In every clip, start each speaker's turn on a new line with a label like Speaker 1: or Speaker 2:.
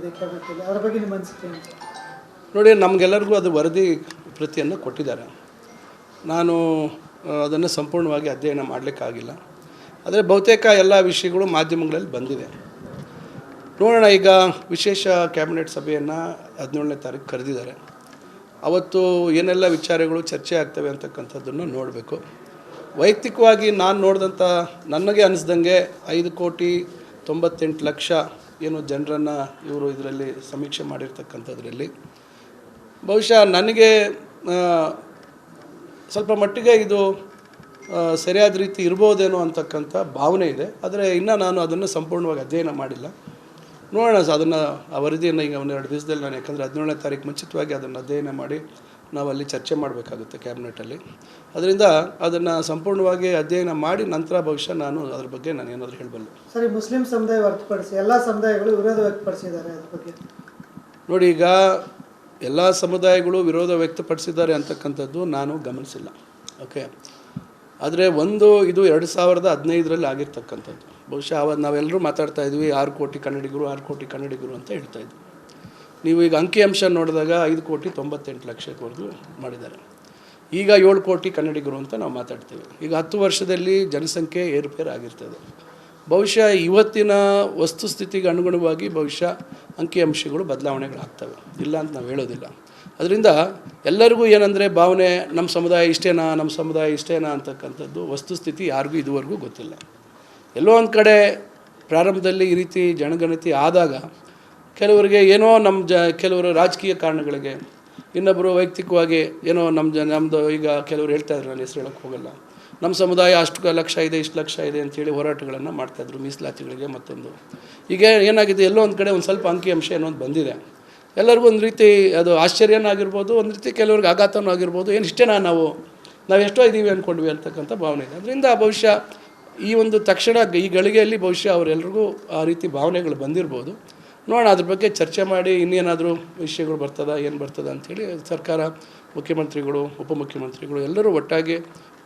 Speaker 1: ಆಗಿದೆ ಕ್ಯಾಬಿನೆಟಲ್ಲಿ ಅದರ ಬಗ್ಗೆ ನಿಮ್ಮ ಅನಿಸಿಕೆ
Speaker 2: ನೋಡಿ, ನಮಗೆಲ್ಲರಿಗೂ ಅದು ವರದಿ ಪ್ರತಿಯನ್ನು ಕೊಟ್ಟಿದ್ದಾರೆ. ನಾನು ಅದನ್ನು ಸಂಪೂರ್ಣವಾಗಿ ಅಧ್ಯಯನ ಮಾಡಲಿಕ್ಕಾಗಿಲ್ಲ. ಆದರೆ ಬಹುತೇಕ ಎಲ್ಲ ವಿಷಯಗಳು ಮಾಧ್ಯಮಗಳಲ್ಲಿ ಬಂದಿದೆ. ನೋಡೋಣ, ಈಗ ವಿಶೇಷ ಕ್ಯಾಬಿನೆಟ್ ಸಭೆಯನ್ನು ಹದಿನೇಳನೇ ತಾರೀಕು ಕರೆದಿದ್ದಾರೆ. ಅವತ್ತು ಏನೆಲ್ಲ ವಿಚಾರಗಳು ಚರ್ಚೆ ಆಗ್ತವೆ ಅಂತಕ್ಕಂಥದ್ದನ್ನು ನೋಡಬೇಕು. ವೈಯಕ್ತಿಕವಾಗಿ ನಾನು ನೋಡಿದಂಥ, ನನಗೆ ಅನಿಸ್ದಂಗೆ ಐದು ಕೋಟಿ ತೊಂಬತ್ತೆಂಟು ಲಕ್ಷ ಏನು ಜನರನ್ನು ಇವರು ಇದರಲ್ಲಿ ಸಮೀಕ್ಷೆ ಮಾಡಿರ್ತಕ್ಕಂಥದ್ರಲ್ಲಿ. ಬಹುಶಃ ನನಗೆ ಸ್ವಲ್ಪ ಮಟ್ಟಿಗೆ ಇದು ಸರಿಯಾದ ರೀತಿ ಇರ್ಬೋದೇನೋ ಅಂತಕ್ಕಂಥ ಭಾವನೆ ಇದೆ. ಆದರೆ ಇನ್ನೂ ನಾನು ಅದನ್ನು ಸಂಪೂರ್ಣವಾಗಿ ಅಧ್ಯಯನ ಮಾಡಿಲ್ಲ. ನೋಡೋಣ ಸರ್, ಅದನ್ನು, ಆ ವರದಿಯನ್ನು ಈಗ ಒಂದೆರಡು ದಿವಸದಲ್ಲಿ ನಾನು ಯಾಕಂದರೆ ಹದಿನೇಳನೇ ತಾರೀಕು ಮುಂಚಿತವಾಗಿ ಅದನ್ನು ಅಧ್ಯಯನ ಮಾಡಿ ನಾವು ಅಲ್ಲಿ ಚರ್ಚೆ ಮಾಡಬೇಕಾಗುತ್ತೆ ಕ್ಯಾಬಿನೆಟಲ್ಲಿ. ಅದರಿಂದ ಅದನ್ನು ಸಂಪೂರ್ಣವಾಗಿ ಅಧ್ಯಯನ ಮಾಡಿ ನಂತರ ಬಹುಶಃ ನಾನು ಅದ್ರ ಬಗ್ಗೆ ನಾನು ಏನಾದರೂ ಹೇಳಬಲ್ಲೆ.
Speaker 1: ಸರಿ ಮುಸ್ಲಿಂ ಸಮುದಾಯ ಹೊರತುಪಡಿಸಿ ಎಲ್ಲ ಸಮುದಾಯಗಳು ವಿರೋಧ ವ್ಯಕ್ತಪಡಿಸಿದ್ದಾರೆ ಅದ್ರ ಬಗ್ಗೆ.
Speaker 2: ನೋಡಿ ಈಗ ಎಲ್ಲ ಸಮುದಾಯಗಳು ವಿರೋಧ ವ್ಯಕ್ತಪಡಿಸಿದ್ದಾರೆ ಅಂತಕ್ಕಂಥದ್ದು ನಾನು ಗಮನಿಸಿಲ್ಲ. ಓಕೆ ಆದರೆ ಒಂದು ಇದು ಎರಡು ಸಾವಿರದ ಹದಿನೈದರಲ್ಲಿ ಆಗಿರ್ತಕ್ಕಂಥದ್ದು. ಬಹುಶಃ ಅವಾಗ ನಾವೆಲ್ಲರೂ ಮಾತಾಡ್ತಾ ಇದ್ವಿ ಆರು ಕೋಟಿ ಕನ್ನಡಿಗರು ಆರು ಕೋಟಿ ಕನ್ನಡಿಗರು ಅಂತ ಹೇಳ್ತಾ ಇದ್ವಿ. ನೀವು ಈಗ ಅಂಕಿಅಂಶ ನೋಡಿದಾಗ ಐದು ಕೋಟಿ ತೊಂಬತ್ತೆಂಟು ಲಕ್ಷದವರೆಗೂ ಮಾಡಿದ್ದಾರೆ. ಈಗ ಏಳು ಕೋಟಿ ಕನ್ನಡಿಗರು ಅಂತ ನಾವು ಮಾತಾಡ್ತೀವಿ. ಈಗ ಹತ್ತು ವರ್ಷದಲ್ಲಿ ಜನಸಂಖ್ಯೆ ಏರುಪೇರು ಆಗಿರ್ತದೆ. ಬಹುಶಃ ಇವತ್ತಿನ ವಸ್ತುಸ್ಥಿತಿಗೆ ಅನುಗುಣವಾಗಿ ಬಹುಶಃ ಅಂಕಿಅಂಶಗಳು ಬದಲಾವಣೆಗಳಾಗ್ತವೆ. ಇಲ್ಲ ಅಂತ ನಾವು ಹೇಳೋದಿಲ್ಲ. ಅದರಿಂದ ಎಲ್ಲರಿಗೂ ಏನಂದರೆ ಭಾವನೆ ನಮ್ಮ ಸಮುದಾಯ ಇಷ್ಟೇನಾ, ನಮ್ಮ ಸಮುದಾಯ ಇಷ್ಟೇನಾ ಅಂತಕ್ಕಂಥದ್ದು ವಸ್ತುಸ್ಥಿತಿ ಯಾರಿಗೂ ಇದುವರೆಗೂ ಗೊತ್ತಿಲ್ಲ. ಎಲ್ಲೋ ಒಂದು ಕಡೆ ಪ್ರಾರಂಭದಲ್ಲಿ ಈ ರೀತಿ ಜನಗಣತಿ ಆದಾಗ ಕೆಲವರಿಗೆ ಏನೋ ನಮ್ಮ ಜ, ಕೆಲವರು ರಾಜಕೀಯ ಕಾರಣಗಳಿಗೆ ಇನ್ನೊಬ್ಬರು ವೈಯಕ್ತಿಕವಾಗಿ ಏನೋ ನಮ್ಮ ಜ ನಮ್ಮದು ಈಗ ಕೆಲವರು ಹೇಳ್ತಾ ಇದ್ರು ನಾನು ಹೆಸರು ಹೇಳೋಕ್ಕೆ ಹೋಗಲ್ಲ. ನಮ್ಮ ಸಮುದಾಯ ಅಷ್ಟು ಲಕ್ಷ ಇದೆ, ಇಷ್ಟು ಲಕ್ಷ ಇದೆ ಅಂತೇಳಿ ಹೋರಾಟಗಳನ್ನು ಮಾಡ್ತಾಯಿದ್ರು ಮೀಸಲಾತಿಗಳಿಗೆ ಮತ್ತೊಂದು. ಈಗ ಏನಾಗಿದೆ, ಎಲ್ಲೋ ಒಂದು ಕಡೆ ಒಂದು ಸ್ವಲ್ಪ ಅಂಕಿಅಂಶ ಏನೋ ಒಂದು ಬಂದಿದೆ. ಎಲ್ಲರಿಗೂ ಒಂದು ರೀತಿ ಅದು ಆಶ್ಚರ್ಯನೂ ಆಗಿರ್ಬೋದು, ಒಂದು ರೀತಿ ಕೆಲವ್ರಿಗೆ ಆಘಾತನೂ ಆಗಿರ್ಬೋದು, ಏನು ಇಷ್ಟೇನಾ ನಾವು? ನಾವು ಎಷ್ಟೋ ಇದ್ದೀವಿ ಅಂದ್ಕೊಂಡ್ವಿ ಅಂತಕ್ಕಂಥ ಭಾವನೆ ಇದೆ. ಅದರಿಂದ ಬಹುಶಃ ಈ ಒಂದು ತಕ್ಷಣ, ಈ ಗಳಿಗೆಯಲ್ಲಿ ಬಹುಶಃ ಅವರೆಲ್ರಿಗೂ ಆ ರೀತಿ ಭಾವನೆಗಳು ಬಂದಿರ್ಬೋದು. ನೋಡೋಣ ಅದ್ರ ಬಗ್ಗೆ ಚರ್ಚೆ ಮಾಡಿ ಇನ್ನೇನಾದರೂ ವಿಷಯಗಳು ಬರ್ತದ ಏನು ಬರ್ತದ ಅಂಥೇಳಿ ಸರ್ಕಾರ ಮುಖ್ಯಮಂತ್ರಿಗಳು ಉಪಮುಖ್ಯಮಂತ್ರಿಗಳು ಎಲ್ಲರೂ ಒಟ್ಟಾಗಿ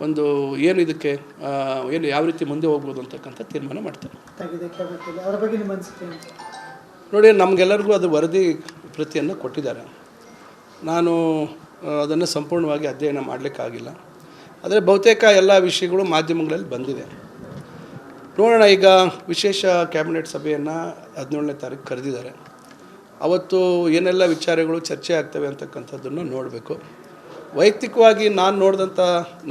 Speaker 2: ಒಂದು ಏನು ಇದಕ್ಕೆ ಏನು ಯಾವ ರೀತಿ ಮುಂದೆ ಹೋಗ್ಬೋದು ಅಂತಕ್ಕಂಥ ತೀರ್ಮಾನ ಮಾಡ್ತಾರೆ. ನೋಡಿ ನಮಗೆಲ್ಲರಿಗೂ ಅದು ವರದಿ ಪ್ರತಿಯನ್ನು ಕೊಟ್ಟಿದ್ದಾರೆ. ನಾನು ಅದನ್ನು ಸಂಪೂರ್ಣವಾಗಿ ಅಧ್ಯಯನ ಮಾಡಲಿಕ್ಕಾಗಿಲ್ಲ. ಆದರೆ ಬಹುತೇಕ ಎಲ್ಲ ವಿಷಯಗಳು ಮಾಧ್ಯಮಗಳಲ್ಲಿ ಬಂದಿದೆ. ನೋಡೋಣ, ಈಗ ವಿಶೇಷ ಕ್ಯಾಬಿನೆಟ್ ಸಭೆಯನ್ನು ಹದಿನೇಳನೇ ತಾರೀಕು ಕರೆದಿದ್ದಾರೆ. ಅವತ್ತು ಏನೆಲ್ಲ ವಿಚಾರಗಳು ಚರ್ಚೆ ಆಗ್ತವೆ ಅಂತಕ್ಕಂಥದ್ದನ್ನು ನೋಡಬೇಕು. ವೈಯಕ್ತಿಕವಾಗಿ ನಾನು ನೋಡಿದಂಥ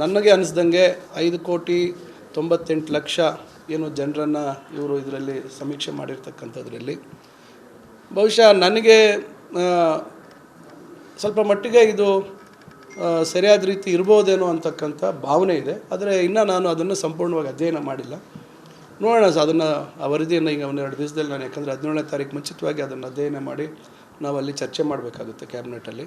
Speaker 2: ನನಗೆ ಅನಿಸ್ದಂಗೆ ಐದು ಕೋಟಿ ತೊಂಬತ್ತೆಂಟು ಲಕ್ಷ ಏನು ಜನರನ್ನು ಇವರು ಇದರಲ್ಲಿ ಸಮೀಕ್ಷೆ ಮಾಡಿರ್ತಕ್ಕಂಥದ್ರಲ್ಲಿ. ಬಹುಶಃ ನನಗೆ ಸ್ವಲ್ಪ ಮಟ್ಟಿಗೆ ಇದು ಸರಿಯಾದ ರೀತಿ ಇರ್ಬೋದೇನೋ ಅಂತಕ್ಕಂಥ ಭಾವನೆ ಇದೆ. ಆದರೆ ಇನ್ನೂ ನಾನು ಅದನ್ನು ಸಂಪೂರ್ಣವಾಗಿ ಅಧ್ಯಯನ ಮಾಡಿಲ್ಲ. ನೋಡೋಣ ಸರ್ ಅದನ್ನು ಆ ವರದಿಯನ್ನು ಈಗ ಒಂದೆರಡು ದಿವಸದಲ್ಲಿ ನಾನು ಯಾಕಂದರೆ ಹದಿನೇಳನೇ ತಾರೀಕು ಮುಂಚಿತವಾಗಿ ಅದನ್ನು ಅಧ್ಯಯನ ಮಾಡಿ ನಾವು ಅಲ್ಲಿ ಚರ್ಚೆ ಮಾಡಬೇಕಾಗುತ್ತೆ ಕ್ಯಾಬಿನೆಟಲ್ಲಿ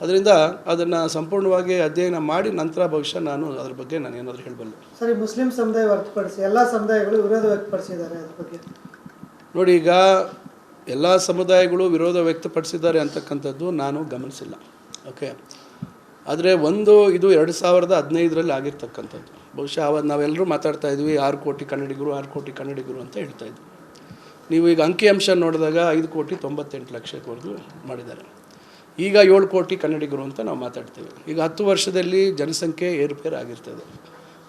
Speaker 2: ಅದರಿಂದ ಅದನ್ನು ಸಂಪೂರ್ಣವಾಗಿ ಅಧ್ಯಯನ ಮಾಡಿ ನಂತರ ಭವಿಷ್ಯ ನಾನು ಅದ್ರ ಬಗ್ಗೆ ನಾನು ಏನಾದರೂ ಹೇಳಬಲ್ಲೆ.
Speaker 1: ಸರಿ ಮುಸ್ಲಿಂ ಸಮುದಾಯ ಹೊರತುಪಡಿಸಿ ಎಲ್ಲ ಸಮುದಾಯಗಳು ವಿರೋಧ ವ್ಯಕ್ತಪಡಿಸಿದ್ದಾರೆ ಅದ್ರ ಬಗ್ಗೆ.
Speaker 2: ನೋಡಿ ಈಗ ಎಲ್ಲ ಸಮುದಾಯಗಳು ವಿರೋಧ ವ್ಯಕ್ತಪಡಿಸಿದ್ದಾರೆ ಅಂತಕ್ಕಂಥದ್ದು ನಾನು ಗಮನಿಸಿಲ್ಲ. ಓಕೆ ಆದರೆ ಒಂದು ಇದು ಎರಡು ಸಾವಿರದ ಹದಿನೈದರಲ್ಲಿ ಆಗಿರ್ತಕ್ಕಂಥದ್ದು. ಬಹುಶಃ ಆವಾಗ ನಾವೆಲ್ಲರೂ ಮಾತಾಡ್ತಾ ಇದ್ವಿ, ಆರು ಕೋಟಿ ಕನ್ನಡಿಗರು, ಆರು ಕೋಟಿ ಕನ್ನಡಿಗರು ಅಂತ ಹೇಳ್ತಾ ಇದ್ವಿ. ನೀವು ಈಗ ಅಂಕಿಅಂಶ ನೋಡಿದಾಗ ಐದು ಕೋಟಿ ತೊಂಬತ್ತೆಂಟು ಲಕ್ಷಕ್ಕವರೆಗೂ ಮಾಡಿದ್ದಾರೆ. ಈಗ ಏಳು ಕೋಟಿ ಕನ್ನಡಿಗರು ಅಂತ ನಾವು ಮಾತಾಡ್ತೀವಿ. ಈಗ ಹತ್ತು ವರ್ಷದಲ್ಲಿ ಜನಸಂಖ್ಯೆ ಏರುಪೇರು ಆಗಿರ್ತದೆ.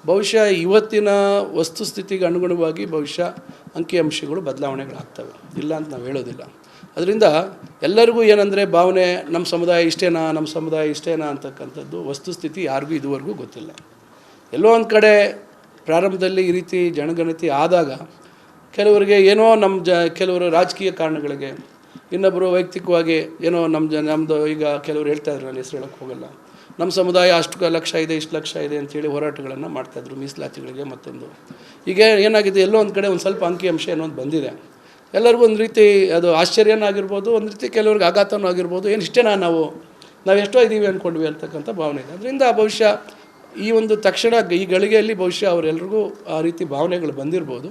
Speaker 2: ಬಹುಶಃ ಇವತ್ತಿನ ವಸ್ತುಸ್ಥಿತಿಗೆ ಅನುಗುಣವಾಗಿ ಬಹುಶಃ ಅಂಕಿಅಂಶಗಳು ಬದಲಾವಣೆಗಳಾಗ್ತವೆ. ಇಲ್ಲ ಅಂತ ನಾವು ಹೇಳೋದಿಲ್ಲ. ಅದರಿಂದ ಎಲ್ಲರಿಗೂ ಏನಂದರೆ ಭಾವನೆ ನಮ್ಮ ಸಮುದಾಯ ಇಷ್ಟೇನಾ ನಮ್ಮ ಸಮುದಾಯ ಇಷ್ಟೇನಾ ಅಂತಕ್ಕಂಥದ್ದು ವಸ್ತುಸ್ಥಿತಿ ಯಾರಿಗೂ ಇದುವರೆಗೂ ಗೊತ್ತಿಲ್ಲ. ಎಲ್ಲೋ ಒಂದು ಕಡೆ ಪ್ರಾರಂಭದಲ್ಲಿ ಈ ರೀತಿ ಜನಗಣತಿ ಆದಾಗ ಕೆಲವರಿಗೆ ಏನೋ ನಮ್ಮ ಜ, ಕೆಲವರು ರಾಜಕೀಯ ಕಾರಣಗಳಿಗೆ ಇನ್ನೊಬ್ಬರು ವೈಯಕ್ತಿಕವಾಗಿ ಏನೋ ನಮ್ಮ ಜ ನಮ್ಮದು ಈಗ ಕೆಲವರು ಹೇಳ್ತಾ ಇದ್ರು, ನಾನು ಹೆಸರು ಹೇಳೋಕ್ಕೆ ಹೋಗಲ್ಲ. ನಮ್ಮ ಸಮುದಾಯ ಅಷ್ಟು ಲಕ್ಷ ಇದೆ, ಇಷ್ಟು ಲಕ್ಷ ಇದೆ ಅಂತೇಳಿ ಹೋರಾಟಗಳನ್ನು ಮಾಡ್ತಾಯಿದ್ರು ಮೀಸಲಾತಿಗಳಿಗೆ ಮತ್ತೊಂದು. ಈಗ ಏನಾಗಿದೆ, ಎಲ್ಲೋ ಒಂದು ಕಡೆ ಒಂದು ಸ್ವಲ್ಪ ಅಂಕಿಅಂಶ ಏನೋ ಒಂದು ಬಂದಿದೆ. ಎಲ್ಲರಿಗೂ ಒಂದು ರೀತಿ ಅದು ಆಶ್ಚರ್ಯನೂ ಆಗಿರ್ಬೋದು ಒಂದು ರೀತಿ ಕೆಲವ್ರಿಗೆ ಆಘಾತನೂ ಆಗಿರ್ಬೋದು ಏನು ಇಷ್ಟೇನಾ ನಾವು ನಾವು ಎಷ್ಟೋ ಇದ್ದೀವಿ ಅಂದ್ಕೊಂಡ್ವಿ ಅಂತಕ್ಕಂಥ ಭಾವನೆ ಇದೆ. ಅದರಿಂದ ಬಹುಶಃ ಈ ಒಂದು ತಕ್ಷಣ ಈ ಗಳಿಗೆಯಲ್ಲಿ ಬಹುಶಃ ಅವರೆಲ್ಲರಿಗೂ ಆ ರೀತಿ ಭಾವನೆಗಳು ಬಂದಿರ್ಬೋದು.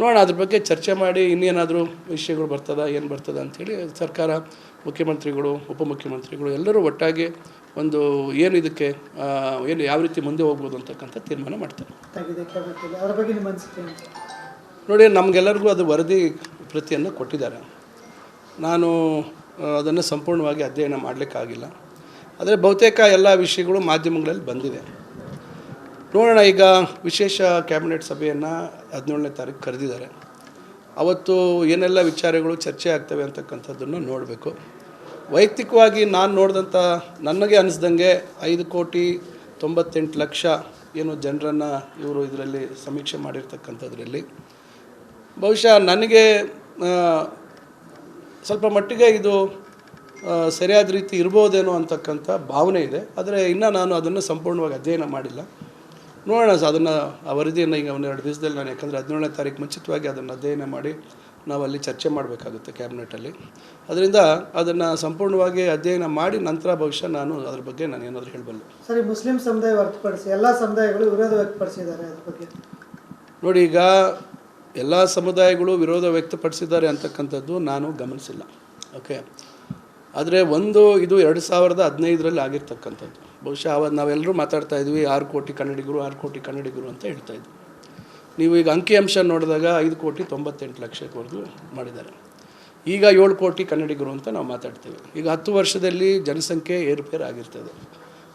Speaker 2: ನೋಡೋಣ ಅದ್ರ ಬಗ್ಗೆ ಚರ್ಚೆ ಮಾಡಿ ಇನ್ನೇನಾದರೂ ವಿಷಯಗಳು ಬರ್ತದ ಏನು ಬರ್ತದ ಅಂಥೇಳಿ ಸರ್ಕಾರ ಮುಖ್ಯಮಂತ್ರಿಗಳು ಉಪಮುಖ್ಯಮಂತ್ರಿಗಳು ಎಲ್ಲರೂ ಒಟ್ಟಾಗಿ ಒಂದು ಏನು ಇದಕ್ಕೆ ಏನು ಯಾವ ರೀತಿ ಮುಂದೆ ಹೋಗ್ಬೋದು ಅಂತಕ್ಕಂಥ ತೀರ್ಮಾನ ಮಾಡ್ತಾರೆ. ನೋಡಿ ನಮಗೆಲ್ಲರಿಗೂ ಅದು ವರದಿ ಪ್ರತಿಯನ್ನು ಕೊಟ್ಟಿದ್ದಾರೆ. ನಾನು ಅದನ್ನು ಸಂಪೂರ್ಣವಾಗಿ ಅಧ್ಯಯನ ಮಾಡಲಿಕ್ಕಾಗಿಲ್ಲ. ಆದರೆ ಬಹುತೇಕ ಎಲ್ಲ ವಿಷಯಗಳು ಮಾಧ್ಯಮಗಳಲ್ಲಿ ಬಂದಿದೆ. ನೋಡೋಣ, ಈಗ ವಿಶೇಷ ಕ್ಯಾಬಿನೆಟ್ ಸಭೆಯನ್ನು ಹದಿನೇಳನೇ ತಾರೀಕು ಕರೆದಿದ್ದಾರೆ. ಅವತ್ತು ಏನೆಲ್ಲ ವಿಚಾರಗಳು ಚರ್ಚೆ ಆಗ್ತವೆ ಅಂತಕ್ಕಂಥದ್ದನ್ನು ನೋಡಬೇಕು. ವೈಯಕ್ತಿಕವಾಗಿ ನಾನು ನೋಡಿದಂಥ, ನನಗೆ ಅನಿಸ್ದಂಗೆ ಐದು ಕೋಟಿ ತೊಂಬತ್ತೆಂಟು ಲಕ್ಷ ಏನು ಜನರನ್ನು ಇವರು ಇದರಲ್ಲಿ ಸಮೀಕ್ಷೆ ಮಾಡಿರ್ತಕ್ಕಂಥದ್ರಲ್ಲಿ. ಬಹುಶಃ ನನಗೆ ಸ್ವಲ್ಪ ಮಟ್ಟಿಗೆ ಇದು ಸರಿಯಾದ ರೀತಿ ಇರ್ಬೋದೇನೋ ಅಂತಕ್ಕಂಥ ಭಾವನೆ ಇದೆ. ಆದರೆ ಇನ್ನೂ ನಾನು ಅದನ್ನು ಸಂಪೂರ್ಣವಾಗಿ ಅಧ್ಯಯನ ಮಾಡಿಲ್ಲ. ನೋಡೋಣ ಸರ್ ಅದನ್ನು ಆ ವರದಿಯನ್ನು ಈಗ ಒಂದೆರಡು ದಿವಸದಲ್ಲಿ ನಾನು ಯಾಕಂದರೆ ಹದಿನೇಳನೇ ತಾರೀಕು ಮುಂಚಿತವಾಗಿ ಅದನ್ನು ಅಧ್ಯಯನ ಮಾಡಿ ನಾವು ಅಲ್ಲಿ ಚರ್ಚೆ ಮಾಡಬೇಕಾಗುತ್ತೆ ಕ್ಯಾಬಿನೆಟಲ್ಲಿ. ಅದರಿಂದ ಅದನ್ನು ಸಂಪೂರ್ಣವಾಗಿ ಅಧ್ಯಯನ ಮಾಡಿ ನಂತರ ಬಹುಶಃ ನಾನು ಅದ್ರ ಬಗ್ಗೆ ನಾನು ಏನಾದರೂ ಹೇಳಬಲ್ಲೆ.
Speaker 1: ಸರಿ ಮುಸ್ಲಿಂ ಸಮುದಾಯ ಹೊರತುಪಡಿಸಿ ಎಲ್ಲ ಸಮುದಾಯಗಳು ವಿರೋಧ ವ್ಯಕ್ತಪಡಿಸಿದ್ದಾರೆ ಅದ್ರ ಬಗ್ಗೆ.
Speaker 2: ನೋಡಿ ಈಗ ಎಲ್ಲ ಸಮುದಾಯಗಳು ವಿರೋಧ ವ್ಯಕ್ತಪಡಿಸಿದ್ದಾರೆ ಅಂತಕ್ಕಂಥದ್ದು ನಾನು ಗಮನಿಸಿಲ್ಲ. ಓಕೆ ಆದರೆ ಒಂದು ಇದು ಎರಡು ಸಾವಿರದ ಹದಿನೈದರಲ್ಲಿ ಆಗಿರ್ತಕ್ಕಂಥದ್ದು. ಬಹುಶಃ ಅವಾಗ ನಾವೆಲ್ಲರೂ ಮಾತಾಡ್ತಾ ಇದ್ವಿ, ಆರು ಕೋಟಿ ಕನ್ನಡಿಗರು, ಆರು ಕೋಟಿ ಕನ್ನಡಿಗರು ಅಂತ ಹೇಳ್ತಾ ಇದ್ವಿ. ನೀವು ಈಗ ಅಂಕಿಅಂಶ ನೋಡಿದಾಗ ಐದು ಕೋಟಿ ತೊಂಬತ್ತೆಂಟು ಲಕ್ಷಕ್ಕವರೆಗೂ ಮಾಡಿದ್ದಾರೆ. ಈಗ ಏಳು ಕೋಟಿ ಕನ್ನಡಿಗರು ಅಂತ ನಾವು ಮಾತಾಡ್ತೇವೆ. ಈಗ ಹತ್ತು ವರ್ಷದಲ್ಲಿ ಜನಸಂಖ್ಯೆ ಏರುಪೇರು ಆಗಿರ್ತದೆ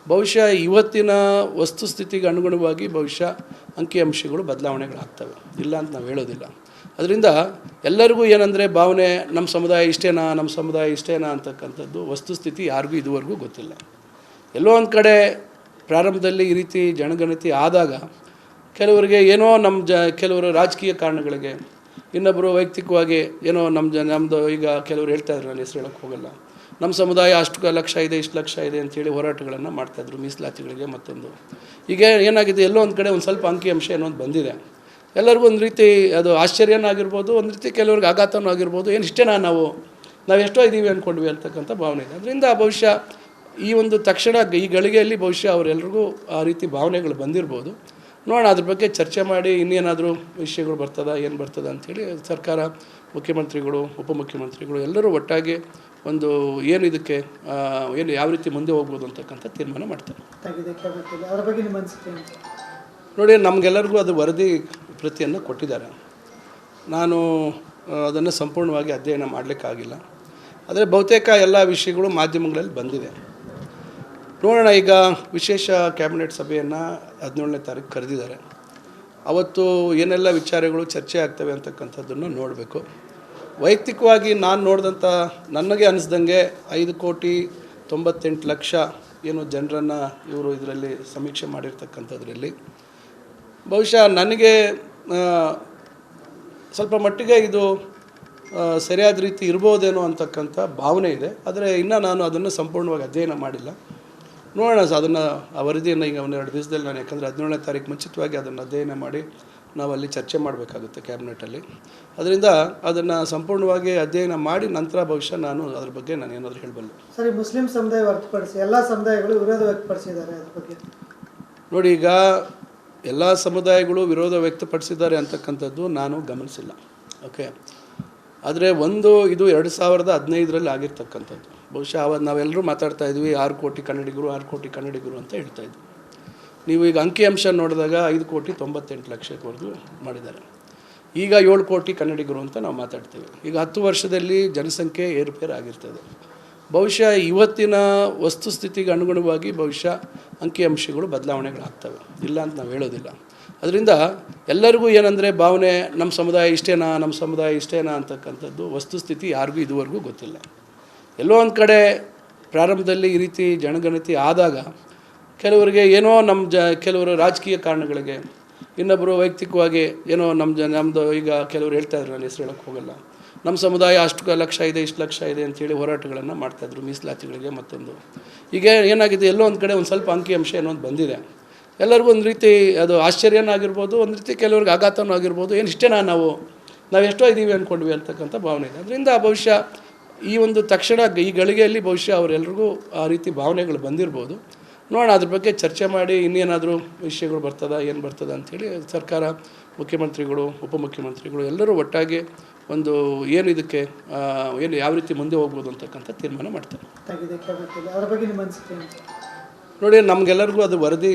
Speaker 2: ಬಹುಶಃ ಇವತ್ತಿನ ವಸ್ತುಸ್ಥಿತಿಗೆ ಅನುಗುಣವಾಗಿ ಬಹುಶಃ ಅಂಕಿಅಂಶಗಳು ಬದಲಾವಣೆಗಳಾಗ್ತವೆ. ಇಲ್ಲ ಅಂತ ನಾವು ಹೇಳೋದಿಲ್ಲ. ಅದರಿಂದ ಎಲ್ಲರಿಗೂ ಏನಂದರೆ ಭಾವನೆ ನಮ್ಮ ಸಮುದಾಯ ಇಷ್ಟೇನಾ, ನಮ್ಮ ಸಮುದಾಯ ಇಷ್ಟೇನಾ ಅಂತಕ್ಕಂಥದ್ದು ವಸ್ತುಸ್ಥಿತಿ ಯಾರಿಗೂ ಇದುವರೆಗೂ ಗೊತ್ತಿಲ್ಲ. ಎಲ್ಲೋ ಒಂದು ಕಡೆ ಪ್ರಾರಂಭದಲ್ಲಿ ಈ ರೀತಿ ಜನಗಣತಿ ಆದಾಗ ಕೆಲವರಿಗೆ ಏನೋ ನಮ್ಮ ಜ, ಕೆಲವರು ರಾಜಕೀಯ ಕಾರಣಗಳಿಗೆ ಇನ್ನೊಬ್ಬರು ವೈಯಕ್ತಿಕವಾಗಿ ಏನೋ ನಮ್ಮ ಜ ನಮ್ಮದು ಈಗ ಕೆಲವರು ಹೇಳ್ತಾ ಇದ್ರು, ನಾನು ಹೆಸರು ಹೇಳೋಕ್ಕೆ ಹೋಗಲ್ಲ. ನಮ್ಮ ಸಮುದಾಯ ಅಷ್ಟು ಲಕ್ಷ ಇದೆ, ಇಷ್ಟು ಲಕ್ಷ ಇದೆ ಅಂತೇಳಿ ಹೋರಾಟಗಳನ್ನು ಮಾಡ್ತಾಯಿದ್ರು ಮೀಸಲಾತಿಗಳಿಗೆ ಮತ್ತೊಂದು. ಈಗ ಏನಾಗಿದೆ, ಎಲ್ಲೋ ಒಂದು ಕಡೆ ಒಂದು ಸ್ವಲ್ಪ ಅಂಕಿಅಂಶ ಅನ್ನೋದು ಬಂದಿದೆ. ಎಲ್ಲರಿಗೂ ಒಂದು ರೀತಿ ಅದು ಆಶ್ಚರ್ಯನೂ ಆಗಿರ್ಬೋದು, ಒಂದು ರೀತಿ ಕೆಲವ್ರಿಗೆ ಆಘಾತನೂ ಆಗಿರ್ಬೋದು, ಏನು ಇಷ್ಟೇನಾ ನಾವು ನಾವು ಎಷ್ಟೋ ಇದ್ದೀವಿ ಅಂದ್ಕೊಂಡ್ವಿ ಅಂತಕ್ಕಂಥ ಭಾವನೆ ಇದೆ. ಅದರಿಂದ ಬಹುಶಃ ಈ ಒಂದು ತಕ್ಷಣ ಈ ಗಳಿಗೆಯಲ್ಲಿ ಬಹುಶಃ ಅವರೆಲ್ರಿಗೂ ಆ ರೀತಿ ಭಾವನೆಗಳು ಬಂದಿರ್ಬೋದು. ನೋಡೋಣ, ಅದ್ರ ಬಗ್ಗೆ ಚರ್ಚೆ ಮಾಡಿ ಇನ್ನೇನಾದರೂ ವಿಷಯಗಳು ಬರ್ತದ, ಏನು ಬರ್ತದ ಅಂಥೇಳಿ ಸರ್ಕಾರ ಮುಖ್ಯಮಂತ್ರಿಗಳು, ಉಪಮುಖ್ಯಮಂತ್ರಿಗಳು ಎಲ್ಲರೂ ಒಟ್ಟಾಗಿ ಒಂದು ಏನು ಇದಕ್ಕೆ ಏನು ಯಾವ ರೀತಿ ಮುಂದೆ ಹೋಗ್ಬೋದು ಅಂತಕ್ಕಂಥ ತೀರ್ಮಾನ ಮಾಡ್ತಾರೆ. ನೋಡಿ ನಮಗೆಲ್ಲರಿಗೂ ಅದು ವರದಿ ಪ್ರತಿಯನ್ನು ಕೊಟ್ಟಿದ್ದಾರೆ. ನಾನು ಅದನ್ನು ಸಂಪೂರ್ಣವಾಗಿ ಅಧ್ಯಯನ ಮಾಡಲಿಕ್ಕಾಗಿಲ್ಲ. ಆದರೆ ಬಹುತೇಕ ಎಲ್ಲ ವಿಷಯಗಳು ಮಾಧ್ಯಮಗಳಲ್ಲಿ ಬಂದಿದೆ. ನೋಡೋಣ ಈಗ ವಿಶೇಷ ಕ್ಯಾಬಿನೆಟ್ ಸಭೆಯನ್ನು ಹದಿನೇಳನೇ ತಾರೀಕು ಕರೆದಿದ್ದಾರೆ. ಅವತ್ತು ಏನೆಲ್ಲ ವಿಚಾರಗಳು ಚರ್ಚೆ ಆಗ್ತವೆ ಅಂತಕ್ಕಂಥದ್ದನ್ನು ನೋಡಬೇಕು. ವೈಯಕ್ತಿಕವಾಗಿ ನಾನು ನೋಡಿದಂಥ ನನಗೆ ಅನಿಸ್ದಂಗೆ ಐದು ಕೋಟಿ ತೊಂಬತ್ತೆಂಟು ಲಕ್ಷ ಏನು ಜನರನ್ನು ಇವರು ಇದರಲ್ಲಿ ಸಮೀಕ್ಷೆ ಮಾಡಿರ್ತಕ್ಕಂಥದ್ರಲ್ಲಿ. ಬಹುಶಃ ನನಗೆ ಸ್ವಲ್ಪ ಮಟ್ಟಿಗೆ ಇದು ಸರಿಯಾದ ರೀತಿ ಇರ್ಬೋದೇನೋ ಅಂತಕ್ಕಂಥ ಭಾವನೆ ಇದೆ. ಆದರೆ ಇನ್ನೂ ನಾನು ಅದನ್ನು ಸಂಪೂರ್ಣವಾಗಿ ಅಧ್ಯಯನ ಮಾಡಿಲ್ಲ. ನೋಡೋಣ ಅದನ್ನು, ಆ ವರದಿಯನ್ನು ಈಗ ಒಂದೆರಡು ದಿವಸದಲ್ಲಿ ನಾನು ಯಾಕಂದರೆ ಹದಿನೇಳನೇ ತಾರೀಕು ಮುಂಚಿತವಾಗಿ ಅದನ್ನು ಅಧ್ಯಯನ ಮಾಡಿ ನಾವು ಅಲ್ಲಿ ಚರ್ಚೆ ಮಾಡಬೇಕಾಗುತ್ತೆ ಕ್ಯಾಬಿನೆಟಲ್ಲಿ. ಅದರಿಂದ ಅದನ್ನು ಸಂಪೂರ್ಣವಾಗಿ ಅಧ್ಯಯನ ಮಾಡಿ ನಂತರ ಬಹುಶಃ ನಾನು ಅದ್ರ ಬಗ್ಗೆ ನಾನು ಏನಾದರೂ ಹೇಳಬಲ್ಲೆ.
Speaker 1: ಸರಿ ಮುಸ್ಲಿಂ ಸಮುದಾಯ ಹೊರತುಪಡಿಸಿ ಎಲ್ಲ ಸಮುದಾಯಗಳು ವಿರೋಧ ವ್ಯಕ್ತಪಡಿಸಿದ್ದಾರೆ ಅದ್ರ ಬಗ್ಗೆ.
Speaker 2: ನೋಡಿ ಈಗ ಎಲ್ಲ ಸಮುದಾಯಗಳು ವಿರೋಧ ವ್ಯಕ್ತಪಡಿಸಿದ್ದಾರೆ ಅಂತಕ್ಕಂಥದ್ದು ನಾನು ಗಮನಿಸಿಲ್ಲ. ಓಕೆ ಆದರೆ ಒಂದು ಇದು ಎರಡು ಸಾವಿರದ ಹದಿನೈದರಲ್ಲಿ ಆಗಿರ್ತಕ್ಕಂಥದ್ದು. ಬಹುಶಃ ಅವಾಗ ನಾವೆಲ್ಲರೂ ಮಾತಾಡ್ತಾ ಇದ್ವಿ ಆರು ಕೋಟಿ ಕನ್ನಡಿಗರು ಆರು ಕೋಟಿ ಕನ್ನಡಿಗರು ಅಂತ ಹೇಳ್ತಾ ಇದ್ವಿ. ನೀವು ಈಗ ಅಂಕಿಅಂಶ ನೋಡಿದಾಗ ಐದು ಕೋಟಿ ತೊಂಬತ್ತೆಂಟು ಲಕ್ಷಕ್ಕವರೆಗೂ ಮಾಡಿದ್ದಾರೆ. ಈಗ ಏಳು ಕೋಟಿ ಕನ್ನಡಿಗರು ಅಂತ ನಾವು ಮಾತಾಡ್ತೇವೆ. ಈಗ ಹತ್ತು ವರ್ಷದಲ್ಲಿ ಜನಸಂಖ್ಯೆ ಏರುಪೇರು ಆಗಿರ್ತದೆ. ಬಹುಶಃ ಇವತ್ತಿನ ವಸ್ತುಸ್ಥಿತಿಗೆ ಅನುಗುಣವಾಗಿ ಬಹುಶಃ ಅಂಕಿಅಂಶಗಳು ಬದಲಾವಣೆಗಳಾಗ್ತವೆ. ಇಲ್ಲ ಅಂತ ನಾವು ಹೇಳೋದಿಲ್ಲ. ಅದರಿಂದ ಎಲ್ಲರಿಗೂ ಏನಂದರೆ ಭಾವನೆ ನಮ್ಮ ಸಮುದಾಯ ಇಷ್ಟೇನಾ, ನಮ್ಮ ಸಮುದಾಯ ಇಷ್ಟೇನಾ ಅಂತಕ್ಕಂಥದ್ದು ವಸ್ತುಸ್ಥಿತಿ ಯಾರಿಗೂ ಇದುವರೆಗೂ ಗೊತ್ತಿಲ್ಲ. ಎಲ್ಲೋ ಒಂದು ಕಡೆ ಪ್ರಾರಂಭದಲ್ಲಿ ಈ ರೀತಿ ಜನಗಣತಿ ಆದಾಗ ಕೆಲವರಿಗೆ ಏನೋ ನಮ್ಮ ಜ, ಕೆಲವರು ರಾಜಕೀಯ ಕಾರಣಗಳಿಗೆ ಇನ್ನೊಬ್ಬರು ವೈಯಕ್ತಿಕವಾಗಿ ಏನೋ ನಮ್ಮ ಜ ನಮ್ಮದು ಈಗ ಕೆಲವರು ಹೇಳ್ತಾ ಇದ್ರು, ನಾನು ಹೆಸರು ಹೇಳೋಕ್ಕೆ ಹೋಗಲ್ಲ. ನಮ್ಮ ಸಮುದಾಯ ಅಷ್ಟು ಲಕ್ಷ ಇದೆ, ಇಷ್ಟು ಲಕ್ಷ ಇದೆ ಅಂತೇಳಿ ಹೋರಾಟಗಳನ್ನು ಮಾಡ್ತಾಯಿದ್ರು ಮೀಸಲಾತಿಗಳಿಗೆ ಮತ್ತೊಂದು. ಈಗ ಏನಾಗಿದೆ, ಎಲ್ಲೋ ಒಂದು ಕಡೆ ಒಂದು ಸ್ವಲ್ಪ ಅಂಕಿಅಂಶ ಏನೋ ಒಂದು ಬಂದಿದೆ. ಎಲ್ಲರಿಗೂ ಒಂದು ರೀತಿ ಅದು ಆಶ್ಚರ್ಯನೂ ಆಗಿರ್ಬೋದು, ಒಂದು ರೀತಿ ಕೆಲವ್ರಿಗೆ ಆಘಾತನೂ ಆಗಿರ್ಬೋದು, ಏನು ಇಷ್ಟೇನಾ ನಾವು? ನಾವು ಎಷ್ಟೋ ಇದ್ದೀವಿ ಅಂದ್ಕೊಂಡ್ವಿ ಅಂತಕ್ಕಂಥ ಭಾವನೆ ಇದೆ. ಅದರಿಂದ ಬಹುಶಃ ಈ ಒಂದು ತಕ್ಷಣ ಈ ಗಳಿಗೆಯಲ್ಲಿ ಬಹುಶಃ ಅವರೆಲ್ರಿಗೂ ಆ ರೀತಿ ಭಾವನೆಗಳು ಬಂದಿರ್ಬೋದು. ನೋಡೋಣ ಅದ್ರ ಬಗ್ಗೆ ಚರ್ಚೆ ಮಾಡಿ ಇನ್ನೇನಾದರೂ ವಿಷಯಗಳು ಬರ್ತದ ಏನು ಬರ್ತದ ಅಂಥೇಳಿ ಸರ್ಕಾರ ಮುಖ್ಯಮಂತ್ರಿಗಳು ಉಪಮುಖ್ಯಮಂತ್ರಿಗಳು ಎಲ್ಲರೂ ಒಟ್ಟಾಗಿ ಒಂದು ಏನು ಇದಕ್ಕೆ ಏನು ಯಾವ ರೀತಿ ಮುಂದೆ ಹೋಗ್ಬೋದು ಅಂತಕ್ಕಂಥ ತೀರ್ಮಾನ ಮಾಡ್ತಾರೆ. ನೋಡಿ ನಮಗೆಲ್ಲರಿಗೂ ಅದು ವರದಿ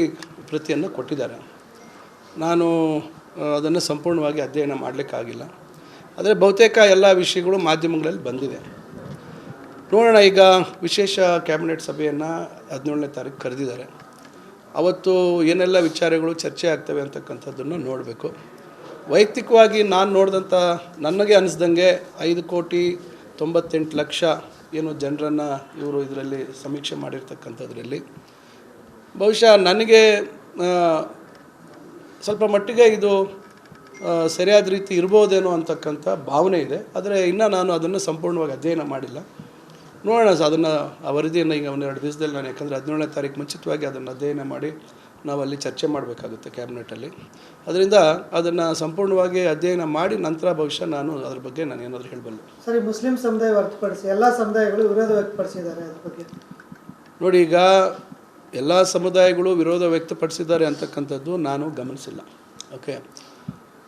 Speaker 2: ಪ್ರತಿಯನ್ನು ಕೊಟ್ಟಿದ್ದಾರೆ. ನಾನು ಅದನ್ನು ಸಂಪೂರ್ಣವಾಗಿ ಅಧ್ಯಯನ ಮಾಡಲಿಕ್ಕಾಗಿಲ್ಲ. ಆದರೆ ಬಹುತೇಕ ಎಲ್ಲ ವಿಷಯಗಳು ಮಾಧ್ಯಮಗಳಲ್ಲಿ ಬಂದಿದೆ. ನೋಡೋಣ, ಈಗ ವಿಶೇಷ ಕ್ಯಾಬಿನೆಟ್ ಸಭೆಯನ್ನು ಹದಿನೇಳನೇ ತಾರೀಕು ಕರೆದಿದ್ದಾರೆ. ಅವತ್ತು ಏನೆಲ್ಲ ವಿಚಾರಗಳು ಚರ್ಚೆ ಆಗ್ತವೆ ಅಂತಕ್ಕಂಥದ್ದನ್ನು ನೋಡಬೇಕು. ವೈಯಕ್ತಿಕವಾಗಿ ನಾನು ನೋಡಿದಂಥ ನನಗೆ ಅನಿಸ್ದಂಗೆ ಐದು ಕೋಟಿ ತೊಂಬತ್ತೆಂಟು ಲಕ್ಷ ಏನು ಜನರನ್ನು ಇವರು ಇದರಲ್ಲಿ ಸಮೀಕ್ಷೆ ಮಾಡಿರ್ತಕ್ಕಂಥದ್ರಲ್ಲಿ. ಬಹುಶಃ ನನಗೆ ಸ್ವಲ್ಪ ಮಟ್ಟಿಗೆ ಇದು ಸರಿಯಾದ ರೀತಿ ಇರ್ಬೋದೇನೋ ಅಂತಕ್ಕಂಥ ಭಾವನೆ ಇದೆ. ಆದರೆ ಇನ್ನೂ ನಾನು ಅದನ್ನು ಸಂಪೂರ್ಣವಾಗಿ ಅಧ್ಯಯನ ಮಾಡಿಲ್ಲ. ನೋಡೋಣ ಸರ್ ಅದನ್ನು ಆ ವರದಿಯನ್ನು ಈಗ ಒಂದೆರಡು ದಿವಸದಲ್ಲಿ ನಾನು ಯಾಕಂದರೆ ಹದಿನೇಳನೇ ತಾರೀಕು ಮುಂಚಿತವಾಗಿ ಅದನ್ನು ಅಧ್ಯಯನ ಮಾಡಿ ನಾವು ಅಲ್ಲಿ ಚರ್ಚೆ ಮಾಡಬೇಕಾಗುತ್ತೆ ಕ್ಯಾಬಿನೆಟಲ್ಲಿ ಅದರಿಂದ ಅದನ್ನು ಸಂಪೂರ್ಣವಾಗಿ ಅಧ್ಯಯನ ಮಾಡಿ ನಂತರ ಬಹುಶಃ ನಾನು ಅದ್ರ ಬಗ್ಗೆ ನಾನು ಏನಾದರೂ ಹೇಳಬಲ್ಲ.
Speaker 1: ಸರಿ ಮುಸ್ಲಿಂ ಸಮುದಾಯ ಹೊರತುಪಡಿಸಿ ಎಲ್ಲ ಸಮುದಾಯಗಳು ವಿರೋಧ ವ್ಯಕ್ತಪಡಿಸಿದ್ದಾರೆ ಅದ್ರ ಬಗ್ಗೆ.
Speaker 2: ನೋಡಿ ಈಗ ಎಲ್ಲ ಸಮುದಾಯಗಳು ವಿರೋಧ ವ್ಯಕ್ತಪಡಿಸಿದ್ದಾರೆ ಅಂತಕ್ಕಂಥದ್ದು ನಾನು ಗಮನಿಸಿಲ್ಲ. ಓಕೆ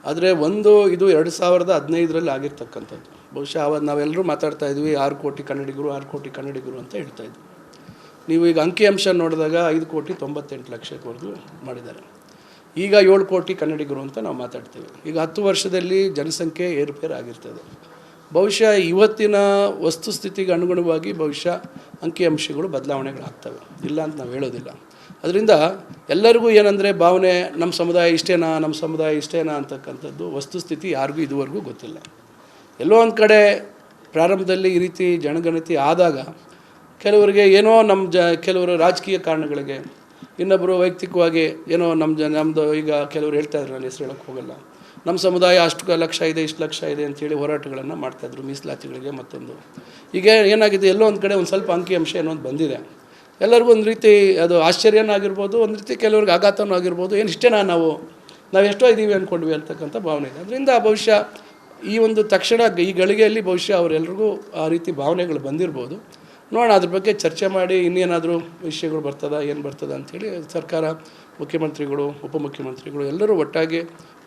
Speaker 2: ಆದರೆ ಒಂದು ಇದು ಎರಡು ಸಾವಿರದ ಹದಿನೈದರಲ್ಲಿ ಆಗಿರ್ತಕ್ಕಂಥದ್ದು. ಬಹುಶಃ ಆವಾಗ ನಾವೆಲ್ಲರೂ ಮಾತಾಡ್ತಾ ಇದ್ವಿ, ಆರು ಕೋಟಿ ಕನ್ನಡಿಗರು, ಆರು ಕೋಟಿ ಕನ್ನಡಿಗರು ಅಂತ ಹೇಳ್ತಾ ಇದ್ವಿ. ನೀವು ಈಗ ಅಂಕಿಅಂಶ ನೋಡಿದಾಗ ಐದು ಕೋಟಿ ತೊಂಬತ್ತೆಂಟು ಲಕ್ಷಕ್ಕವರೆಗೂ ಮಾಡಿದ್ದಾರೆ. ಈಗ ಏಳು ಕೋಟಿ ಕನ್ನಡಿಗರು ಅಂತ ನಾವು ಮಾತಾಡ್ತೇವೆ. ಈಗ ಹತ್ತು ವರ್ಷದಲ್ಲಿ ಜನಸಂಖ್ಯೆ ಏರುಪೇರು ಆಗಿರ್ತದೆ. ಬಹುಶಃ ಇವತ್ತಿನ ವಸ್ತುಸ್ಥಿತಿಗೆ ಅನುಗುಣವಾಗಿ ಬಹುಶಃ ಅಂಕಿಅಂಶಗಳು ಬದಲಾವಣೆಗಳಾಗ್ತವೆ. ಇಲ್ಲ ಅಂತ ನಾವು ಹೇಳೋದಿಲ್ಲ. ಅದರಿಂದ ಎಲ್ಲರಿಗೂ ಏನಂದರೆ ಭಾವನೆ, ನಮ್ಮ ಸಮುದಾಯ ಇಷ್ಟೇನಾ, ನಮ್ಮ ಸಮುದಾಯ ಇಷ್ಟೇನಾ ಅಂತಕ್ಕಂಥದ್ದು ವಸ್ತುಸ್ಥಿತಿ ಯಾರಿಗೂ ಇದುವರೆಗೂ ಗೊತ್ತಿಲ್ಲ. ಎಲ್ಲೋ ಒಂದು ಕಡೆ ಪ್ರಾರಂಭದಲ್ಲಿ ಈ ರೀತಿ ಜನಗಣತಿ ಆದಾಗ ಕೆಲವರಿಗೆ ಏನೋ ನಮ್ಮ ಜ, ಕೆಲವರು ರಾಜಕೀಯ ಕಾರಣಗಳಿಗೆ ಇನ್ನೊಬ್ಬರು ವೈಯಕ್ತಿಕವಾಗಿ ಏನೋ ನಮ್ಮ ಜ ನಮ್ಮದು ಈಗ ಕೆಲವರು ಹೇಳ್ತಾ ಇದ್ರು, ನಾನು ಹೆಸರು ಹೇಳೋಕ್ಕೆ ಹೋಗಲ್ಲ. ನಮ್ಮ ಸಮುದಾಯ ಅಷ್ಟು ಲಕ್ಷ ಇದೆ, ಇಷ್ಟು ಲಕ್ಷ ಇದೆ ಅಂತೇಳಿ ಹೋರಾಟಗಳನ್ನು ಮಾಡ್ತಾಯಿದ್ರು ಮೀಸಲಾತಿಗಳಿಗೆ ಮತ್ತೊಂದು. ಈಗ ಏನಾಗಿದೆ, ಎಲ್ಲೋ ಒಂದು ಕಡೆ ಒಂದು ಸ್ವಲ್ಪ ಅಂಕಿಅಂಶ ಏನೋ ಒಂದು ಬಂದಿದೆ. ಎಲ್ಲರಿಗೂ ಒಂದು ರೀತಿ ಅದು ಆಶ್ಚರ್ಯನೂ ಆಗಿರ್ಬೋದು, ಒಂದು ರೀತಿ ಕೆಲವ್ರಿಗೆ ಆಘಾತನೂ ಆಗಿರ್ಬೋದು, ಏನು ಇಷ್ಟೇನಾ ನಾವು? ನಾವು ಎಷ್ಟೋ ಇದ್ದೀವಿ ಅಂದ್ಕೊಂಡ್ವಿ ಅಂತಕ್ಕಂಥ ಭಾವನೆ ಇದೆ. ಅದರಿಂದ ಬಹುಶಃ ಈ ಒಂದು ತಕ್ಷಣ ಈ ಗಳಿಗೆಯಲ್ಲಿ ಬಹುಶಃ ಅವರೆಲ್ರಿಗೂ ಆ ರೀತಿ ಭಾವನೆಗಳು ಬಂದಿರ್ಬೋದು. ನೋಡೋಣ ಅದ್ರ ಬಗ್ಗೆ ಚರ್ಚೆ ಮಾಡಿ ಇನ್ನೇನಾದರೂ ವಿಷಯಗಳು ಬರ್ತದ ಏನು ಬರ್ತದ ಅಂಥೇಳಿ ಸರ್ಕಾರ ಮುಖ್ಯಮಂತ್ರಿಗಳು ಉಪಮುಖ್ಯಮಂತ್ರಿಗಳು ಎಲ್ಲರೂ ಒಟ್ಟಾಗಿ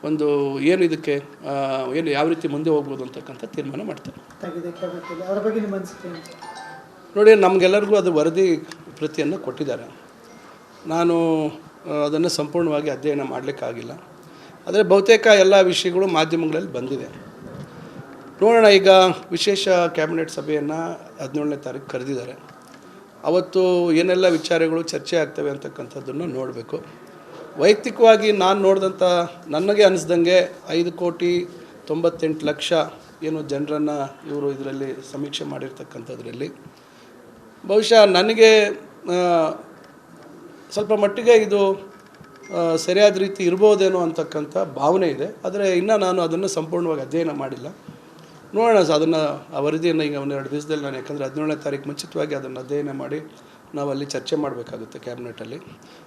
Speaker 2: ಒಂದು ಏನು ಇದಕ್ಕೆ ಏನು ಯಾವ ರೀತಿ ಮುಂದೆ ಹೋಗ್ಬೋದು ಅಂತಕ್ಕಂಥ ತೀರ್ಮಾನ ಮಾಡ್ತಾರೆ. ನೋಡಿ ನಮಗೆಲ್ಲರಿಗೂ ಅದು ವರದಿ ಪ್ರತಿಯನ್ನು ಕೊಟ್ಟಿದ್ದಾರೆ. ನಾನು ಅದನ್ನು ಸಂಪೂರ್ಣವಾಗಿ ಅಧ್ಯಯನ ಮಾಡಲಿಕ್ಕಾಗಿಲ್ಲ. ಆದರೆ ಬಹುತೇಕ ಎಲ್ಲ ವಿಷಯಗಳು ಮಾಧ್ಯಮಗಳಲ್ಲಿ ಬಂದಿದೆ. ನೋಡೋಣ, ಈಗ ವಿಶೇಷ ಕ್ಯಾಬಿನೆಟ್ ಸಭೆಯನ್ನು ಹದಿನೇಳನೇ ತಾರೀಕು ಕರೆದಿದ್ದಾರೆ. ಅವತ್ತು ಏನೆಲ್ಲ ವಿಚಾರಗಳು ಚರ್ಚೆ ಆಗ್ತವೆ ಅಂತಕ್ಕಂಥದ್ದನ್ನು ನೋಡಬೇಕು. ವೈಯಕ್ತಿಕವಾಗಿ ನಾನು ನೋಡಿದಂಥ ನನಗೆ ಅನಿಸ್ದಂಗೆ ಐದು ಕೋಟಿ ತೊಂಬತ್ತೆಂಟು ಲಕ್ಷ ಏನು ಜನರನ್ನು ಇವರು ಇದರಲ್ಲಿ ಸಮೀಕ್ಷೆ ಮಾಡಿರ್ತಕ್ಕಂಥದ್ರಲ್ಲಿ. ಬಹುಶಃ ನನಗೆ ಸ್ವಲ್ಪ ಮಟ್ಟಿಗೆ ಇದು ಸರಿಯಾದ ರೀತಿ ಇರ್ಬೋದೇನೋ ಅಂತಕ್ಕಂಥ ಭಾವನೆ ಇದೆ. ಆದರೆ ಇನ್ನೂ ನಾನು ಅದನ್ನು ಸಂಪೂರ್ಣವಾಗಿ ಅಧ್ಯಯನ ಮಾಡಿಲ್ಲ. ನೋಡೋಣ ಸೊ ಅದನ್ನು ಆ ವರದಿಯನ್ನು ಈಗ ಒಂದೆರಡು ದಿವಸದಲ್ಲಿ ನಾನು ಯಾಕಂದರೆ ಹದಿನೇಳನೇ ತಾರೀಕು ಮುಂಚಿತವಾಗಿ ಅದನ್ನು ಅಧ್ಯಯನ ಮಾಡಿ ನಾವು ಅಲ್ಲಿ ಚರ್ಚೆ ಮಾಡಬೇಕಾಗುತ್ತೆ ಕ್ಯಾಬಿನೆಟಲ್ಲಿ.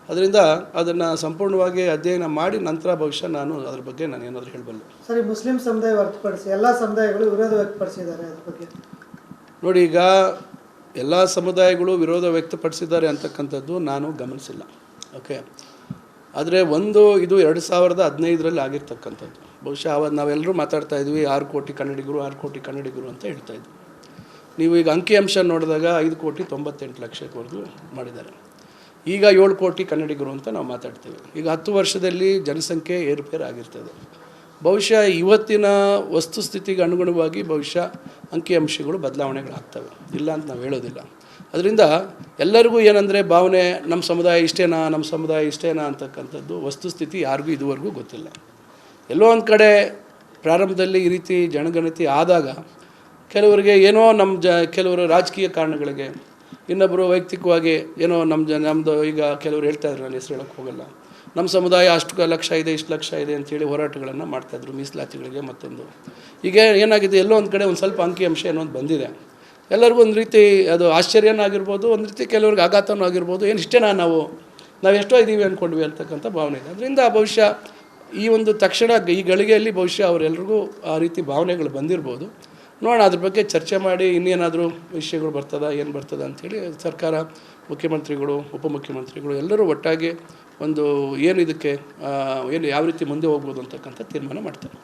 Speaker 2: ಅದರಿಂದ ಅದನ್ನು ಸಂಪೂರ್ಣವಾಗಿ ಅಧ್ಯಯನ ಮಾಡಿ ನಂತರ ಭವಿಷ್ಯ ನಾನು ಅದ್ರ ಬಗ್ಗೆ ನಾನು ಏನಾದರೂ ಹೇಳಬಲ್ಲೆ.
Speaker 1: ಸರಿ ಮುಸ್ಲಿಂ ಸಮುದಾಯ ಹೊರತುಪಡಿಸಿ ಎಲ್ಲ ಸಮುದಾಯಗಳು ವಿರೋಧ ವ್ಯಕ್ತಪಡಿಸಿದ್ದಾರೆ ಅದ್ರ ಬಗ್ಗೆ.
Speaker 2: ನೋಡಿ ಈಗ ಎಲ್ಲ ಸಮುದಾಯಗಳು ವಿರೋಧ ವ್ಯಕ್ತಪಡಿಸಿದ್ದಾರೆ ಅಂತಕ್ಕಂಥದ್ದು ನಾನು ಗಮನಿಸಿಲ್ಲ. ಓಕೆ ಆದರೆ ಒಂದು ಇದು ಎರಡು ಸಾವಿರದ ಹದಿನೈದರಲ್ಲಿ ಆಗಿರ್ತಕ್ಕಂಥದ್ದು. ಬಹುಶಃ ಅವಾಗ ನಾವೆಲ್ಲರೂ ಮಾತಾಡ್ತಾ ಇದ್ವಿ, ಆರು ಕೋಟಿ ಕನ್ನಡಿಗರು, ಆರು ಕೋಟಿ ಕನ್ನಡಿಗರು ಅಂತ ಹೇಳ್ತಾ ಇದ್ವಿ. ನೀವು ಈಗ ಅಂಕಿಅಂಶ ನೋಡಿದಾಗ ಐದು ಕೋಟಿ ತೊಂಬತ್ತೆಂಟು ಲಕ್ಷದವರೆಗೂ ಮಾಡಿದ್ದಾರೆ. ಈಗ ಏಳು ಕೋಟಿ ಕನ್ನಡಿಗರು ಅಂತ ನಾವು ಮಾತಾಡ್ತೇವೆ. ಈಗ ಹತ್ತು ವರ್ಷದಲ್ಲಿ ಜನಸಂಖ್ಯೆ ಏರುಪೇರು ಆಗಿರ್ತದೆ. ಬಹುಶಃ ಇವತ್ತಿನ ವಸ್ತುಸ್ಥಿತಿಗೆ ಅನುಗುಣವಾಗಿ ಬಹುಶಃ ಅಂಕಿಅಂಶಗಳು ಬದಲಾವಣೆಗಳಾಗ್ತವೆ. ಇಲ್ಲ ಅಂತ ನಾವು ಹೇಳೋದಿಲ್ಲ. ಅದರಿಂದ ಎಲ್ಲರಿಗೂ ಏನಂದರೆ ಭಾವನೆ ನಮ್ಮ ಸಮುದಾಯ ಇಷ್ಟೇನಾ ನಮ್ಮ ಸಮುದಾಯ ಇಷ್ಟೇನಾ ಅಂತಕ್ಕಂಥದ್ದು ವಸ್ತುಸ್ಥಿತಿ ಯಾರಿಗೂ ಇದುವರೆಗೂ ಗೊತ್ತಿಲ್ಲ. ಎಲ್ಲೋ ಒಂದು ಕಡೆ ಪ್ರಾರಂಭದಲ್ಲಿ ಈ ರೀತಿ ಜನಗಣತಿ ಆದಾಗ ಕೆಲವರಿಗೆ ಏನೋ ನಮ್ಮ ಜ, ಕೆಲವರು ರಾಜಕೀಯ ಕಾರಣಗಳಿಗೆ ಇನ್ನೊಬ್ಬರು ವೈಯಕ್ತಿಕವಾಗಿ ಏನೋ ನಮ್ಮ ಜ ನಮ್ಮದು ಈಗ ಕೆಲವರು ಹೇಳ್ತಾ ಇದ್ರು, ನಾನು ಹೆಸರು ಹೇಳೋಕ್ಕೆ ಹೋಗಲ್ಲ. ನಮ್ಮ ಸಮುದಾಯ ಅಷ್ಟು ಲಕ್ಷ ಇದೆ, ಇಷ್ಟು ಲಕ್ಷ ಇದೆ ಅಂತೇಳಿ ಹೋರಾಟಗಳನ್ನು ಮಾಡ್ತಾಯಿದ್ರು ಮೀಸಲಾತಿಗಳಿಗೆ ಮತ್ತೊಂದು. ಈಗ ಏನಾಗಿದೆ, ಎಲ್ಲೋ ಒಂದು ಕಡೆ ಒಂದು ಸ್ವಲ್ಪ ಅಂಕಿಅಂಶ ಏನೋ ಒಂದು ಬಂದಿದೆ. ಎಲ್ಲರಿಗೂ ಒಂದು ರೀತಿ ಅದು ಆಶ್ಚರ್ಯನೂ ಆಗಿರ್ಬೋದು ಒಂದು ರೀತಿ ಕೆಲವ್ರಿಗೆ ಆಘಾತನೂ ಆಗಿರ್ಬೋದು, ಏನು ಇಷ್ಟೇನಾ ನಾವು? ನಾವು ಎಷ್ಟೋ ಇದ್ದೀವಿ ಅಂದ್ಕೊಂಡ್ವಿ ಅಂತಕ್ಕಂಥ ಭಾವನೆ ಇದೆ. ಅದರಿಂದ ಬಹುಶಃ ಈ ಒಂದು ತಕ್ಷಣ ಈ ಗಳಿಗೆಯಲ್ಲಿ ಬಹುಶಃ ಅವರೆಲ್ರಿಗೂ ಆ ರೀತಿ ಭಾವನೆಗಳು ಬಂದಿರ್ಬೋದು. ನೋಡೋಣ, ಅದ್ರ ಬಗ್ಗೆ ಚರ್ಚೆ ಮಾಡಿ ಇನ್ನೇನಾದರೂ ವಿಷಯಗಳು ಬರ್ತದ, ಏನು ಬರ್ತದ ಅಂಥೇಳಿ ಸರ್ಕಾರ, ಮುಖ್ಯಮಂತ್ರಿಗಳು, ಉಪಮುಖ್ಯಮಂತ್ರಿಗಳು ಎಲ್ಲರೂ ಒಟ್ಟಾಗಿ ಒಂದು ಏನು ಇದಕ್ಕೆ ಏನು ಯಾವ ರೀತಿ ಮುಂದೆ ಹೋಗ್ಬೋದು ಅಂತಕ್ಕಂಥ ತೀರ್ಮಾನ ಮಾಡ್ತಾರೆ.